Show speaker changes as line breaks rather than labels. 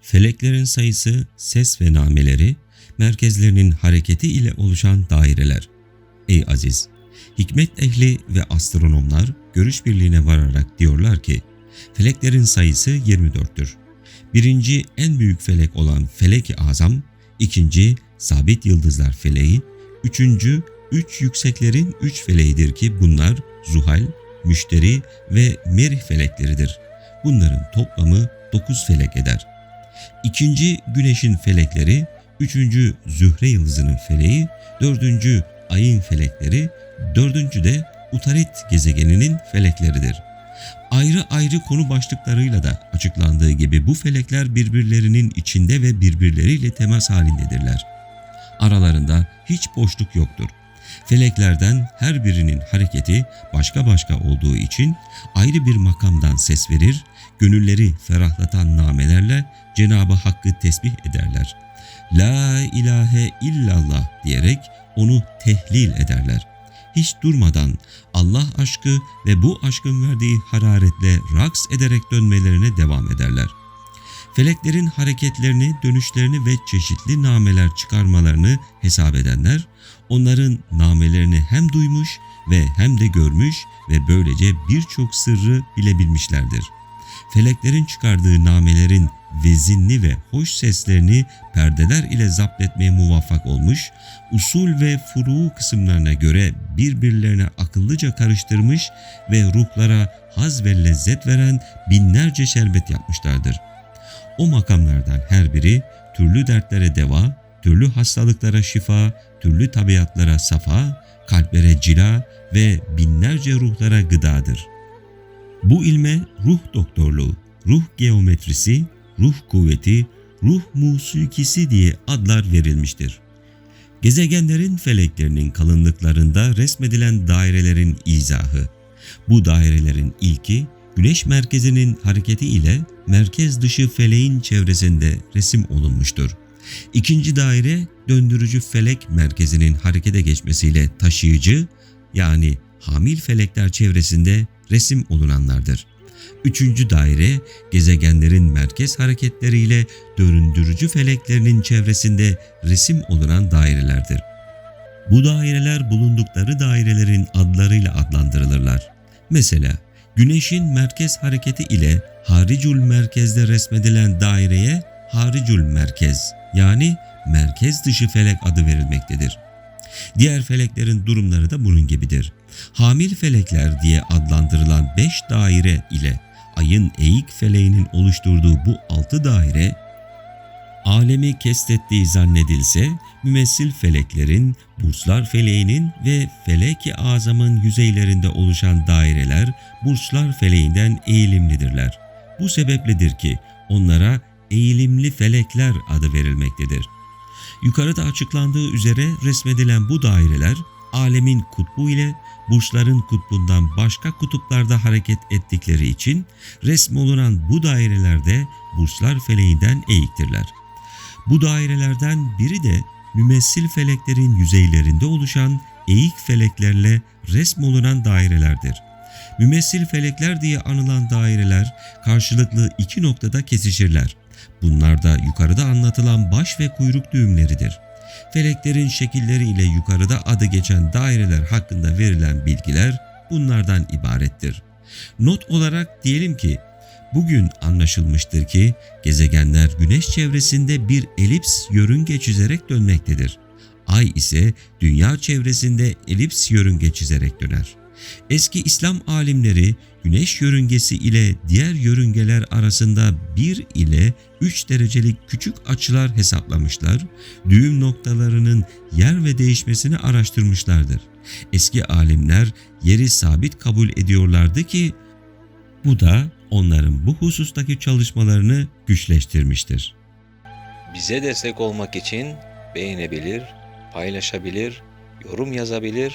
Feleklerin sayısı, ses ve nameleri, merkezlerinin hareketi ile oluşan daireler. Ey aziz! Hikmet ehli ve astronomlar görüş birliğine vararak diyorlar ki, feleklerin sayısı 24'tür. Birinci en büyük felek olan Felek-i Azam, ikinci sabit yıldızlar feleği, üçüncü üç yükseklerin üç feleğidir ki bunlar Zuhal, Müşteri ve Merih felekleridir. Bunların toplamı dokuz felek eder. İkinci güneşin felekleri, üçüncü Zühre yıldızının feleği, dördüncü ayın felekleri, dördüncü de Utarit gezegeninin felekleridir. Ayrı ayrı konu başlıklarıyla da açıklandığı gibi bu felekler birbirlerinin içinde ve birbirleriyle temas halindedirler. Aralarında hiç boşluk yoktur. Feleklerden her birinin hareketi başka başka olduğu için ayrı bir makamdan ses verir, gönülleri ferahlatan namelerle Cenabı Hakk'ı tesbih ederler. La ilahe illallah diyerek onu tehlil ederler. Hiç durmadan Allah aşkı ve bu aşkın verdiği hararetle raks ederek dönmelerine devam ederler. Feleklerin hareketlerini, dönüşlerini ve çeşitli nameler çıkarmalarını hesap edenler, onların namelerini hem duymuş ve hem de görmüş ve böylece birçok sırrı bilebilmişlerdir. Feleklerin çıkardığı namelerin vezinli ve hoş seslerini perdeler ile zapt etmeye muvaffak olmuş, usul ve furu kısımlarına göre birbirlerine akıllıca karıştırmış ve ruhlara haz ve lezzet veren binlerce şerbet yapmışlardır. O makamlardan her biri türlü dertlere deva, türlü hastalıklara şifa, türlü tabiatlara safa, kalplere cila ve binlerce ruhlara gıdadır. Bu ilme ruh doktorluğu, ruh geometrisi, ruh kuvveti, ruh musikisi diye adlar verilmiştir. Gezegenlerin feleklerinin kalınlıklarında resmedilen dairelerin izahı. Bu dairelerin ilki Güneş merkezinin hareketi ile merkez dışı feleğin çevresinde resim olunmuştur. İkinci daire döndürücü felek merkezinin harekete geçmesiyle taşıyıcı yani hamil felekler çevresinde resim olunanlardır. Üçüncü daire gezegenlerin merkez hareketleriyle döndürücü feleklerinin çevresinde resim olunan dairelerdir. Bu daireler bulundukları dairelerin adlarıyla adlandırılırlar. Mesela Güneşin merkez hareketi ile haricul merkezde resmedilen daireye haricul merkez yani merkez dışı felek adı verilmektedir. Diğer feleklerin durumları da bunun gibidir. Hamil felekler diye adlandırılan beş daire ile ayın eğik feleğinin oluşturduğu bu altı daire alemi kestettiği zannedilse mümessil feleklerin, burçlar feleğinin ve feleki azamın yüzeylerinde oluşan daireler burçlar feleğinden eğilimlidirler. Bu sebepledir ki onlara eğilimli felekler adı verilmektedir. Yukarıda açıklandığı üzere resmedilen bu daireler alemin kutbu ile burçların kutbundan başka kutuplarda hareket ettikleri için resmolunan bu dairelerde burçlar feleğinden eğiktirler. Bu dairelerden biri de mümessil feleklerin yüzeylerinde oluşan eğik feleklerle resmolunan dairelerdir. Mümessil felekler diye anılan daireler karşılıklı iki noktada kesişirler. Bunlar da yukarıda anlatılan baş ve kuyruk düğümleridir. Feleklerin şekilleri ile yukarıda adı geçen daireler hakkında verilen bilgiler bunlardan ibarettir. Not olarak diyelim ki Bugün anlaşılmıştır ki gezegenler güneş çevresinde bir elips yörünge çizerek dönmektedir. Ay ise dünya çevresinde elips yörünge çizerek döner. Eski İslam alimleri güneş yörüngesi ile diğer yörüngeler arasında 1 ile 3 derecelik küçük açılar hesaplamışlar, düğüm noktalarının yer ve değişmesini araştırmışlardır. Eski alimler yeri sabit kabul ediyorlardı ki bu da onların bu husustaki çalışmalarını güçleştirmiştir.
Bize destek olmak için beğenebilir, paylaşabilir, yorum yazabilir